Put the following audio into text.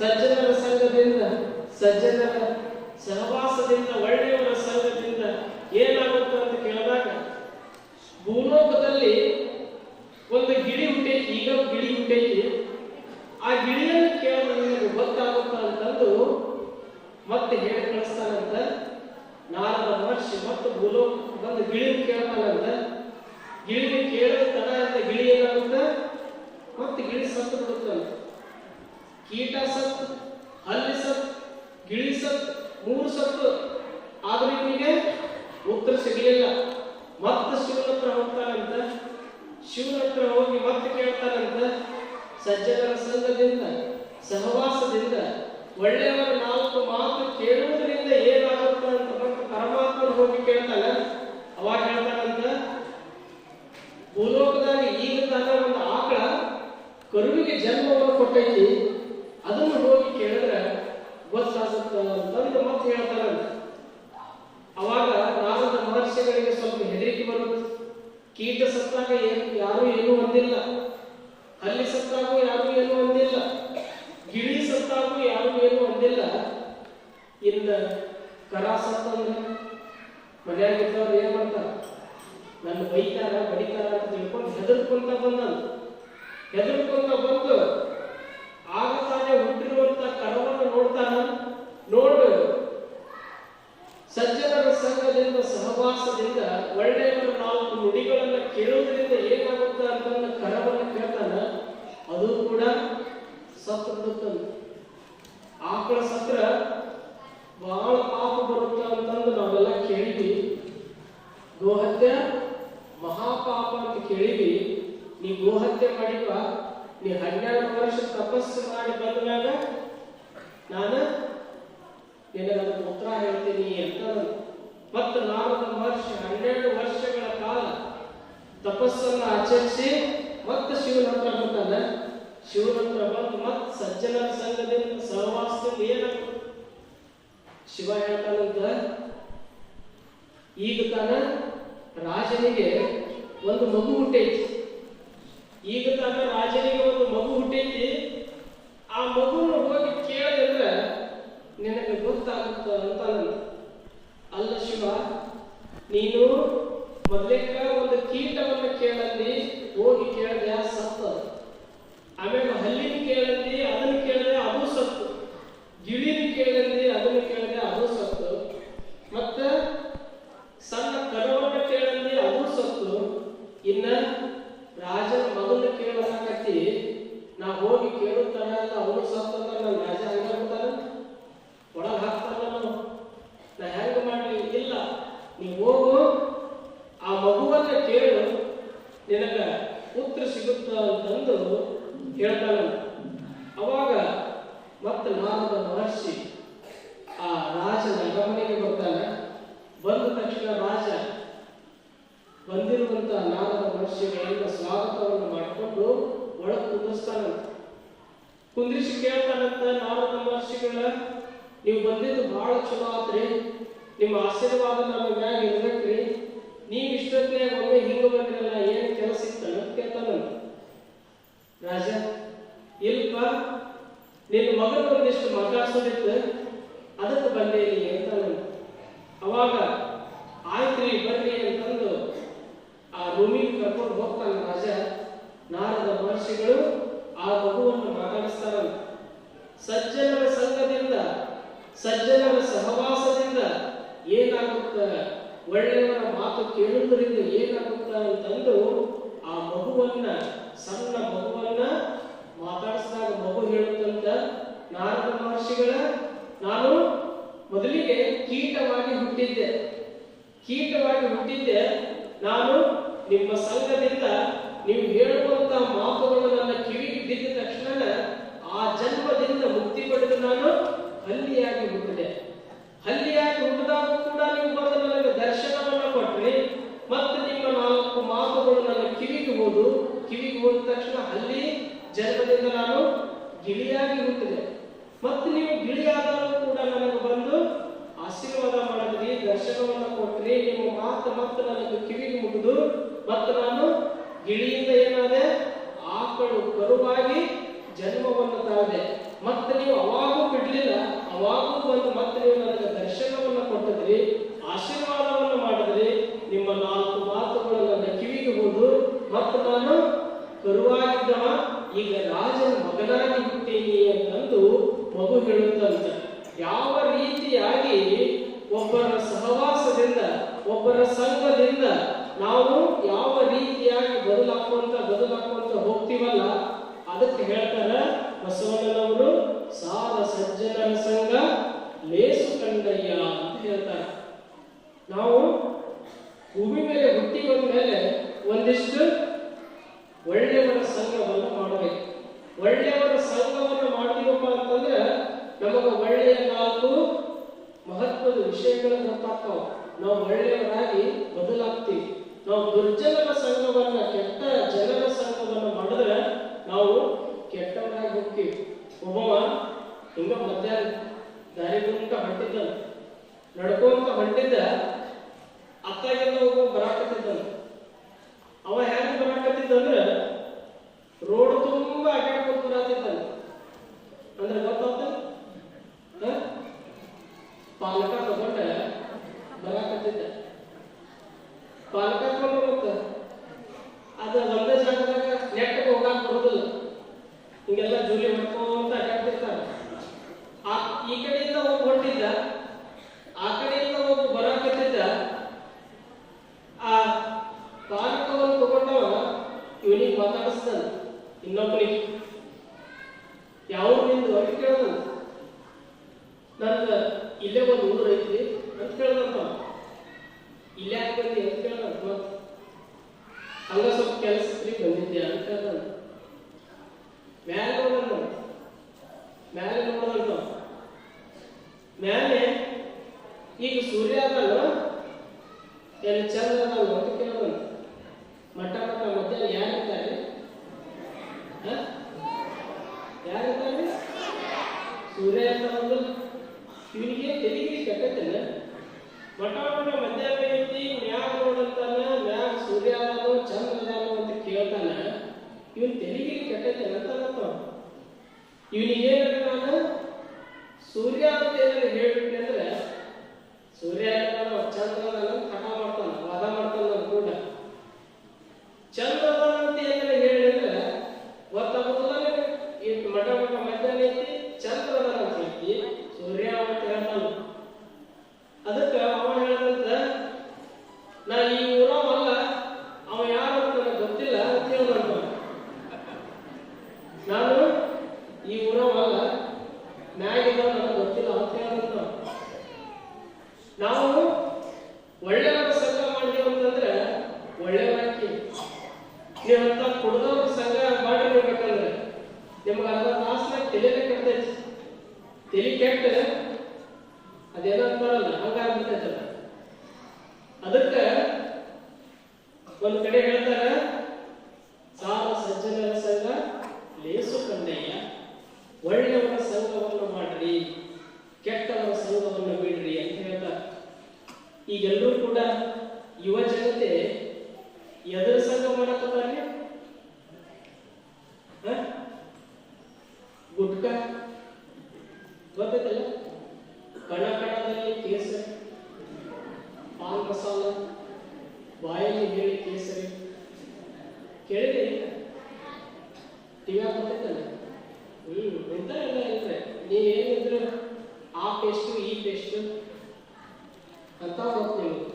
ಸಜ್ಜನರ ಸಂಘದಿಂದ, ಸಜ್ಜನರ ಸಹವಾಸದಿಂದ, ಒಳ್ಳೆಯವರ ಸಂಘದಿಂದ ಏನಾಗುತ್ತೆ ಅಂತ ಕೇಳಿದಾಗ, ಭೂಲೋಕದಲ್ಲಿ ಒಂದು ಗಿಳಿ ಉಂಟೈತಿ ಈಗ ಗಿಳಿ ಹುಟ್ಟೈತಿ ಆ ಗಿಳಿಯನ್ನು ಕೇಳಿದ್ರೆ ನಿಮಗೆ ಗೊತ್ತಾಗುತ್ತ ಅಂತಂದು ಮತ್ತೆ ಹೇಳಿ ಕಳಿಸ್ತಾನಂತ ನಾರದ ಮಹರ್ಷಿ ಮತ್ತು ಭೂಲೋಕ ಬಂದು ಗಿಳಿ ಕೇಳ್ತಾನಂತ ಗಿಳಿಗೆ ಕೇಳಿದ ತಡ ಅಂತ ಗಿಳಿ ಏನಾಗುತ್ತ ಮತ್ತೆ ಗಿಳಿ ಸತ್ತು ಬಿಡುತ್ತಂತ ಕೀಟ ಸತ್ ಹಲ್ಲಿ ಸತ್ ಗಿಳಿ ಸತ್ ಮೂರು ಸತ್ತು ಆದ್ರೆ ಇವನಿಗೆ ಉತ್ತರ ಸಿಗಲಿಲ್ಲ. ಮತ್ತೆ ಶಿವನ ಹತ್ರ ಹೋಗ್ತಾನಂತ, ಶಿವನ ಹತ್ರ ಹೋಗಿ ಮತ್ತೆ ಕೇಳ್ತಾನಂತ, ಸಜ್ಜನರ ಸಂಘದಿಂದ, ಸಹವಾಸದಿಂದ, ಒಳ್ಳೆಯವರ ನಾಲ್ಕು ಮಾತು ಕೇಳುವುದರಿಂದ ಏನಾಗುತ್ತೆ ಅಂತ ಮತ್ತೆ ಪರಮಾತ್ಮನ ಹೋಗಿ ಕೇಳ್ತಾನ. ಅವಾಗ ಹೇಳ್ತಾನಂತ ಭೂಲೋಕದಾಗ ಈಗ ತಾನ ಒಂದು ಆಕಳ ಕರುವಿಗೆ ಜನ್ಮವನ್ನು ಕೊಟ್ಟೈತಿ ಅದನ್ನು ಹೋಗಿ ಕೇಳಿದ್ರೆ ಗೊತ್ತಾಗುತ್ತ ಅಂತಂದು ಮತ್ತೆ ಹೇಳ್ತಾರಂತ ಅವಾಗ ನಾರದ ಮಹರ್ಷಿಗಳಿಗೆ ಸ್ವಲ್ಪ ಹೆದರಿಕೆ ಬರುತ್ತೆ ಕೀಟ ಸತ್ತಾಗ ಏನು, ಯಾರು ಏನು ಒಂದಿಲ್ಲ ಹಲ್ಲಿ ಸತ್ತಾಗೂ ಯಾರು ಏನು ಒಂದಿಲ್ಲ ಗಿಳಿ ಸತ್ತಾಗೂ ಯಾರು ಏನು ಒಂದಿಲ್ಲ ಇಂದ ಕರ ಸತ್ತಂದ್ರೆ ಮನೆಯಾಗಿದ್ದವ್ರು ಏನ್ ಮಾಡ್ತಾರ? ನನ್ನ ಬೈತಾರ, ಬಡಿತಾರ ಅಂತ ತಿಳ್ಕೊಂಡು ಹೆದರ್ಕೊಂತ ಬಂದನು. ಹೆದರ್ಕೊಂತ ಬಂದು ಆಗ ತಾನೇ ಹುಟ್ಟಿರುವಂತ ಕರವನ್ನು ನೋಡ್ತಾನ. ನೋಡು, ಸಜ್ಜನರ ಸಂಘದಿಂದ ಸಹವಾಸದಿಂದ ಒಳ್ಳೆಯವರ ನಾಲ್ಕು ನುಡಿಗಳನ್ನ ಕೇಳುವುದರಿಂದ ಏನಾಗುತ್ತೆ ಅಂತಂದ ಕರವನ್ನು ಕೇಳ್ತಾನ ಅದು ಕೂಡ ಸತ್ತು ಬಿಡುತ್ತಂತ ಆಕಳ ಸತ್ರ ಬಹಳ ಪಾಪ ಬರುತ್ತೆ ಅಂತಂದು ನಾವೆಲ್ಲ ಕೇಳಿವಿ ಗೋಹತ್ಯೆ ಮಹಾಪಾಪ ಅಂತ ಕೇಳಿವಿ ನೀ ಗೋಹತ್ಯೆ ಮಾಡಿಪ್ಪ ನೀ ಹನ್ನೆರಡು ವರ್ಷ ತಪಸ್ಸು ಮಾಡಿ ಬಂದಾಗ ನಾನು ಪುತ್ರ ಉತ್ತರ ಹೇಳ್ತೀನಿ ಅಂತ ಮತ್ತು ನಾಲ್ಕು ವರ್ಷ ಹನ್ನೆರಡು ವರ್ಷಗಳ ಕಾಲ ತಪಸ್ಸನ್ನು ಆಚರಿಸಿ ಮತ್ತೆ ಶಿವನ ಹತ್ರ ಬರ್ತಾನೆ ಶಿವನ ಹತ್ರ ಬಂದು ಮತ್ತೆ ಸಜ್ಜನರ ಸಂಘದಿಂದ ಸಹವಾಸದಿಂದ ಏನಾಗ್ತದೆ ಶಿವ ಹೇಳ್ತಾನಂತ, ಈಗ ತಾನ ರಾಜನಿಗೆ ಒಂದು ಮಗು ಹುಟ್ಟೈತಿ. ಈಗ ತಾನ ರಾಜನಿಗೆ ಒಂದು ಮಗು ಹುಟ್ಟೈತಿ ಆ ಮಗುವನ್ನು ಹೋಗಿ ಕೇಳಿದ್ರೆ ನಿನಗೆ ಗೊತ್ತಾಗುತ್ತ ಅಂತ ಅಲ್ಲ ಶಿವ, ನೀನು ಮೊದಲೇಕ ಒಂದು ಕೀಟವನ್ನು ಕೇಳಲ್ಲಿ ಹೋಗಿ ಕೇಳಿದೆ ಸತ್ತ ಆಮೇಲೆ ಹಲ್ಲಿನ ಕೇಳಲ್ಲಿ ಅದನ್ನು ಕೇಳಿದೆ ಅದು ಸತ್ತು ಗಿಳಿನ ಕೇಳಲ್ಲಿ ಅದನ್ನು ಕೇಳಿದೆ ಅದು ಸತ್ತು ಮತ್ತೆ ಸಣ್ಣ ಕರವನ್ನ ಕೇಳಲ್ಲಿ ಅದು ಸತ್ತು ಇನ್ನ ರಾಜನ ಮಗನ ಕೇಳಕತ್ತಿ ನಾ ಹೋಗಿ ಕೇಳುತ್ತಾನ ಅಲ್ಲ ಅವನು ಸತ್ತಂತ ನನ್ನ ರಾಜ ಹಂಗೆ ಬಿಡ್ತಾನ ಒಳಗೆ ಹಾಕ್ತಾನ ನಾವು ನಾ ಹೆಂಗ ಮಾಡ್ಲಿ ಇಲ್ಲ ನೀವು ಹೋಗು ಆ ಮಗುವನ್ನ ಕೇಳು ನಿನಗ ಪುತ್ರ ಸಿಗುತ್ತ ಅಂತಂದು ಹೇಳ್ತಾನ ಅವಾಗ ಮತ್ತೆ ನಾರದ ಮಹರ್ಷಿ ಆ ರಾಜನ ಗಮನಿಗೆ ಬರ್ತಾನೆ. ಬಂದ ತಕ್ಷಣ ರಾಜ ಬಂದಿರುವಂತ ನಾರದ ಮಹರ್ಷಿಗಳಿಂದ ಸ್ವಾಗತವನ್ನು ಮಾಡಿಕೊಂಡು ಒಳಗೆ ಕುಂದಿಸ್ತಾನಂತ ಕುಂದ್ರಿಸಿ ಕೇಳ್ತಾನಂತ ನಾರದ ಮಹರ್ಷಿಗಳ, ನೀವು ಬಂದಿದ್ದು ಬಹಳ ಚಲೋ ಆತ್ರಿ. ನಿಮ್ಮ ಆಶೀರ್ವಾದ ನಮ್ಮ ಮ್ಯಾಗ ಇರ್ಬೇಕ್ರಿ. ನೀವು ಇಷ್ಟೊತ್ತಿಗೆ ಒಮ್ಮೆ ಹಿಂಗ ಬಂದ್ರಲ್ಲ ಏನು ಕೆಲಸ ಇತ್ತಲ್ಲ ಅಂತ ಕೇಳ್ತಾನಂತ ರಾಜ, ಇಲ್ಪ ನಿನ್ನ ಮಗನ ಒಂದಿಷ್ಟು ಮಾತಾಡ್ಸೋದಿತ್ತು, ಅದಕ್ಕೆ ಬಂದೇನಿ ಅಂತಾನಂತ ಅವಾಗ ಆಯ್ತ್ರಿ, ಬರ್ರಿ ಅಂತಂದು ಆ ರೂಮಿಗೆ ಕರ್ಕೊಂಡು ಹೋಗ್ತಾನೆ ರಾಜ. ನಾರದ ಮಹರ್ಷಿಗಳು ಆ ಮಗುವನ್ನು ಮಾತಾಡಿಸ್ತಾರ ಸಜ್ಜನರ ಸಂಘದಿಂದ, ಸಜ್ಜನರ ಸಹವಾಸದಿಂದ ಏನಾಗುತ್ತ? ಒಳ್ಳೆಯವರ ಮಾತು ಕೇಳುವುದರಿಂದ ಏನಾಗುತ್ತ ಅಂತಂದು ಆ ಮಗುವನ್ನ, ಸಣ್ಣ ಮಗುವನ್ನ ಮಾತಾಡಿಸಿದಾಗ ಮಗು ಹೇಳುತ್ತಂತ ನಾರದ ಮಹರ್ಷಿಗಳ ನಾನು ಮೊದಲಿಗೆ ಕೀಟವಾಗಿ ಹುಟ್ಟಿದ್ದೆ. ಕೀಟವಾಗಿ ಹುಟ್ಟಿದ್ದೆ. ನಾನು ನಿಮ್ಮ ಸಂಘದಿಂದ ನೀವು ಹೇಳುವಂತ ಮಾತುಗಳು ನನ್ನ ಕಿವಿಗೆ ಬಿದ್ದ ತಕ್ಷಣ ಆ ಜನ್ಮದಿಂದ ಮುಕ್ತಿ ಪಡೆದು ನಾನು ಹಲ್ಲಿಯಾಗಿ ಹುಟ್ಟಿದೆ ಹಲ್ಲಿಯಾಗಿ ಹುಟ್ಟಿದಾಗ ಕೂಡ ನೀವು ಬಂದು ನನಗೆ ದರ್ಶನವನ್ನ ಕೊಟ್ರಿ ಮತ್ತೆ ನಿಮ್ಮ ನಾಲ್ಕು ಮಾತುಗಳು ನನ್ನ ಕಿವಿಗೆ ಹೋದು ಕಿವಿಗೆ ಹೋದ ತಕ್ಷಣ ಅಲ್ಲಿ ಜನ್ಮದಿಂದ ನಾನು ಗಿಳಿಯಾಗಿ ಹುಟ್ಟಿದೆ. ಮತ್ತು ನೀವು ಗಿಳಿಯಾದರೂ ಕೂಡ ನನಗೆ ಬಂದು ಆಶೀರ್ವಾದ ಮಾಡಿದ್ರಿ ದರ್ಶನವನ್ನು ಕೊಟ್ರಿ. ನಿಮ್ಮ ಮಾತು ಮತ್ತೆ ನನಗೆ ಕಿವಿಗೆ ಮುಗಿದು ಮತ್ತೆ ನಾನು ಗಿಳಿಯಿಂದ ಏನಾದೆ ಆಕಳು ಕರುವಾಗಿ ಜನ್ಮವನ್ನು ತಾಳಿದೆ. ಮತ್ತೆ ನೀವು ಅವಾಗೂ ಬಿಡಲಿಲ್ಲ, ಅವಾಗೂ ಬಂದು ಮತ್ತೆ ನೀವು ನನಗೆ ದರ್ಶನವನ್ನು ಕೊಟ್ಟಿದ್ರಿ, ಆಶೀರ್ವಾದವನ್ನು ಮಾಡಿದ್ರಿ. ನಿಮ್ಮ ನಾಲ್ಕು ಮಾತುಗಳು ನನ್ನ ಕಿವಿಗೆ ಹೋದು ಮತ್ತು ನಾನು ಕರುವಾಗಿದ್ದವ ಈಗ ರಾಜನ ಮಗನಾಗಿ ಅಂತಂದು ಮಗು ಹೇಳುತ್ತಂತ. ಯಾವ ರೀತಿಯಾಗಿ ಒಬ್ಬರ ಸಹವಾಸದಿಂದ, ಒಬ್ಬರ ಸಂಘದಿಂದ ನಾವು ಯಾವ ರೀತಿಯಾಗಿ ಬದಲಾಕುವಂತ ಬದಲಾಕುವಂತ ಹೋಗ್ತೀವಲ್ಲ ಅದಕ್ಕೆ ಹೇಳ್ತಾರ ಬಸವಣ್ಣನವರು ಸಾರ ಸಜ್ಜನರ ಸಂಘ ಲೇಸು ಕಂಡಯ್ಯ ಅಂತ ಹೇಳ್ತಾರೆ ನಾವು ಭೂಮಿ ಮೇಲೆ ಹುಟ್ಟಿ ಬಂದ ಮೇಲೆ ಒಂದಿಷ್ಟು ಒಳ್ಳೆಯವರ ಸಂಘವನ್ನು ಮಾಡಬೇಕು ಒಳ್ಳೆಯವರ ಸಂಘವನ್ನು ಮಾಡಿದೀವಪ್ಪ ಅಂತಂದ್ರೆ ನಮಗೆ ಒಳ್ಳೆಯ ನಾಲ್ಕು ಮಹತ್ವದ ವಿಷಯಗಳನ್ನು ಗೊತ್ತಾಗ್ತಾವ ನಾವು ಒಳ್ಳೆಯವರಾಗಿ ಬದಲಾಗ್ತೀವಿ. ನಾವು ದುರ್ಜನರ ಸಂಘವನ್ನ, ಕೆಟ್ಟ ಜನರ ಸಂಘವನ್ನ ಮಾಡಿದ್ರೆ ನಾವು ಕೆಟ್ಟವರಾಗಿ ಹೋಗ್ತೀವಿ. ಒಬ್ಬವ ಹಿಂಗ ಮಧ್ಯಾಹ್ನ ದಾರಿ ಮುಂಕ ಹೊಂಟಿದ್ದ, ನಡ್ಕೊಂತ ಹೊಂಟಿದ್ದ, ಅತ್ತಾಗೆಲ್ಲ ಒಬ್ಬ ಬರಾಕತ್ತಿದ್ದ. ಅವ ಹೆಂಗ್ ಬರಾಕತ್ತಿದ್ದ ಅಂದ್ರೆ ರೋಡ್ ತುಂಬಾ ಅಡ್ಡಾಡ್ಕೊಂಡು ಬರಾತಿದ್ದಾನೆ ಅಂದ್ರೆ ಗೊತ್ತಾಗ್ತದೆ? ಪಾಲಕ ತಗೊಂಡ ಬರಾಕತ್ತಿದ್ದ ಪಾಲಕ ತಗೊಂಡು ಮತ್ತ ಅದ ಒಂದೇ ಜಾಗದಾಗ ನೆಟ್ಟಗೆ ಹೋಗಾಕ್ ಬರೋದಿಲ್ಲ ಹಿಂಗೆಲ್ಲ ಜೂಲಿ ಮಾಡ್ಕೊಂತ ಅಡ್ಡಾಡ್ತಿರ್ತಾರೆ ಆ ಈ ಕಡೆಯಿಂದ ಒಬ್ಬ ಹೊಂಟಿದ್ದ ಆ ಕಡೆಯಿಂದ ಒಬ್ಬ ಬರಾಕತ್ತಿದ್ದ ಆ ಪಾಲಕವನ್ನು ತಗೊಂಡವ ಇವನಿಗೆ ಮಾತಾಡಿಸ್ತಾನ ಇನ್ನೊಬ್ಬನಿಗೆ ಯಾವ ನಿಂದು ಅಂತ ಕೇಳ್ದಾನ ನನ್ನ ಇಲ್ಲೇ ಒಂದು ಊರು ಐತಿ ಅಂತ ಕೇಳ್ದಂತ ಇಲ್ಲೇ ಯಾಕೆ ಬಂದಿ ಅಂತ ಕೇಳ್ದಂತ ಮತ್ತ ಹಂಗ ಸ್ವಲ್ಪ ಕೆಲಸಕ್ಕೆ ಬಂದಿದ್ಯಾ ಅಂತ ಕೇಳ್ದಾನ ಮ್ಯಾಲೆ ನೋಡೋಣ ಮ್ಯಾಲೆ ನೋಡೋದಂತ ಮ್ಯಾಲೆ ಈಗ ಸೂರ್ಯ ಅದಲ್ಲ ಎಲ್ಲಿ ಚಂದ್ರ ಅದಲ್ಲ ಅಂತ ಕೇಳೋಣ ಮಟ್ಟ ಮಧ್ಯಾಹ್ನ ಯಾರಿದ್ದಾರೆ? ಯಾರಿದ್ದಾರೆ? ಸೂರ್ಯ ಅಂತ ಒಂದು ಇವನಿಗೆ ತೆರಿಗೆ ಕೆಟ್ಟೈತಲ್ಲ ಮಠ ಮಧ್ಯಾಹ್ನ ಐತಿ ಮ್ಯಾಗ ನೋಡಂತಾನ ಮ್ಯಾಗ ಸೂರ್ಯ ಅದಾನೋ ಚಂದ್ರ ಅದಾನೋ ಅಂತ ಕೇಳ್ತಾನ. ಇವನ್ ತೆರಿಗೆ ಕೆಟ್ಟೈತಲ್ಲ ಅಂತ ಇವನಿಗೆ ಏನಂತ ನಾನು ಸೂರ್ಯ ಅಂತ ಏನಾದ್ರು ಹೇಳ್ಬಿಟ್ಟೆ ಅಂದ್ರೆ ಸೂರ್ಯ ಚಂದ್ರ ಅದಾನೋ ಕಟ ಮಾಡ್ತಾನ ವಾದ ಮಾಡ್ತಾನ ನನ್ನ ಕೂಡ ಚಂದ್ರ ಅದಾನ ಅಂತ ಏನಾದ್ರು ಹೇಳಿ ಅಂದ್ರೆ ಗೊತ್ತಾಗೋದಿಲ್ಲ ನಿನಗೆ? ಈ ಮಠ ಮಠ ಮಧ್ಯಾಹ್ನ ಐತಿ ಚಂದ್ರ ಅದಾನ ಅಂತ ಐತಿ ಸೂರ್ಯ ಅಂತ ಹೇಳ್ತಾನ ಅದಕ್ಕ ಅವ ಹೇಳ್ದಂತ ನಾ ಈ ಊರವಲ್ಲ ಅವ ಯಾರು ಅಂತ ನನಗೆ ಗೊತ್ತಿಲ್ಲ ಅಂತ ಹೇಳ್ದಂತ ನಾನು ಈ ಊರವಲ್ಲ ಮ್ಯಾಗಿದ್ದ ನನಗೆ ಗೊತ್ತಿಲ್ಲ ಅಂತ ಹೇಳ್ದಂತ ನಾವು ಒಳ್ಳೆಯವರ ಸಂಘ ಮಾಡಿದೆವು ಅಂತಂದ್ರೆ ಒಳ್ಳೆಯವರಾಕಿ ನೀವಂತ ಕುಡ್ದವ್ರ ಸಂಘ ಮಾಡಿರ್ಬೇಕಂದ್ರೆ ನಿಮ್ಗೆ ಅರ್ಧ ತಾಸ್ನಾಗ ತಲೆನೇ ಕೆಡ್ತೈತಿ ತಲೆ ಕೆಟ್ಟ, ಅದೇನೋ ಅಂತಾರಲ್ಲ ಜನ ಅದಕ್ಕ ಒಂದ್ ಕಡೆ ಹೇಳ್ತಾರ ಸಾಲ ಸಜ್ಜನರ ಸಂಘ, ಲೇಸು ಕನ್ನಯ್ಯ ಒಳ್ಳೆಯವರ ಸಂಘವನ್ನು ಮಾಡ್ರಿ, ಕೆಟ್ಟವರ ಸಂಘವನ್ನು ಬಿಡ್ರಿ ಅಂತ ಹೇಳ್ತಾರೆ. ಈಗೆಲ್ಲರೂ ಕೂಡ ಯುವ ಜನತೆ ಎದುರು ಸಂಘ ಮಾಡಕತ್ತಾರ್ರಿ. ಮಸಾಲ ಬಾಯಲ್ಲಿ ಹೇಳಿ ಕೇಸರಿ. ಕೇಳಿದೆ? ಟಿವಿ ಗೊತ್ತೈತಲ್ಲ ಹ್ಮ್ ಎಂತ ಎಲ್ಲ ಇದ್ರೆ? ನೀವೇನಿದ್ರು ಆ ಪೇಸ್ಟು ಈ ಪೇಸ್ಟು ಅಂತ ಗೊತ್ತು